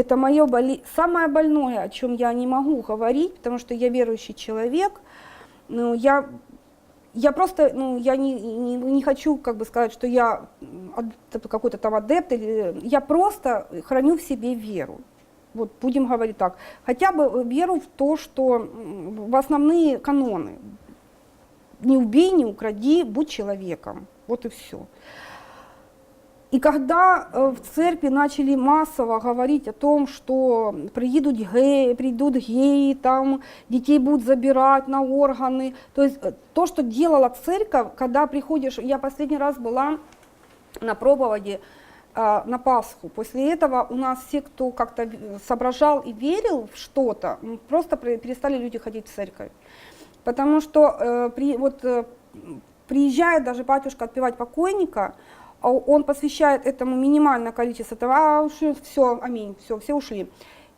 Это мое боли... самое больное, о чем я не могу говорить, потому что я верующий человек. Ну, я, я просто, ну, я не, не, не хочу, как бы сказать, что я ад- какой-то там адепт, или... я просто храню в себе веру. Вот будем говорить так. Хотя бы веру в то, что в основные каноны. Не убей, не укради, будь человеком. Вот и все. И когда э, в церкви начали массово говорить о том, что приедут геи, придут геи, там детей будут забирать на органы, то есть э, то, что делала церковь, когда приходишь, я последний раз была на проповеди э, на Пасху. После этого у нас все, кто как-то соображал и верил в что-то, просто перестали люди ходить в церковь. Потому что при, вот, приезжает даже батюшка отпевать покойника, он посвящает этому минимальное количество того, а все, аминь, все, все ушли.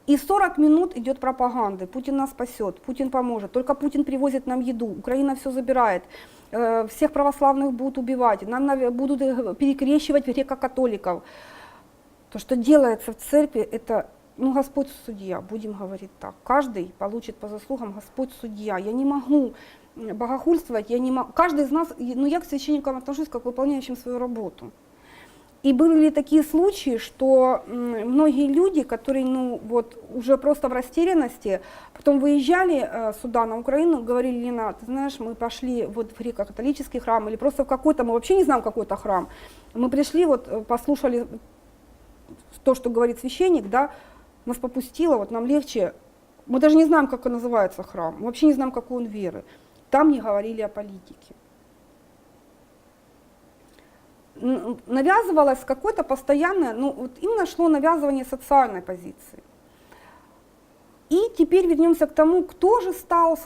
И 40 минут идет пропаганды. Путин нас спасет, Путин поможет. Только Путин привозит нам еду, Украина все забирает. э, Всех православных будут убивать, нам будут э, перекрещивать греко-католиков. То, что делается в церкви, это, ну, Господь судья, будем говорить так. Каждый получит по заслугам Господь судья. Я не могу богохульствовать, я не могу. Каждый из нас, ну, я к священникам отношусь как к выполняющим свою работу. И были такие случаи, что многие люди, которые ну, вот, уже просто в растерянности, потом выезжали э, сюда, на Украину, говорили, Лена, ты знаешь, мы пошли вот в греко-католический храм, или просто в какой-то, мы вообще не знаем какой-то храм, мы пришли, вот э, послушали то, что говорит священник, да, нас попустило, вот нам легче, мы даже не знаем, как он называется храм, мы вообще не знаем, какой он веры. Там не говорили о политике. Навязывалось какое-то постоянное, ну вот именно шло навязывание социальной позиции. И теперь вернемся к тому, кто же стал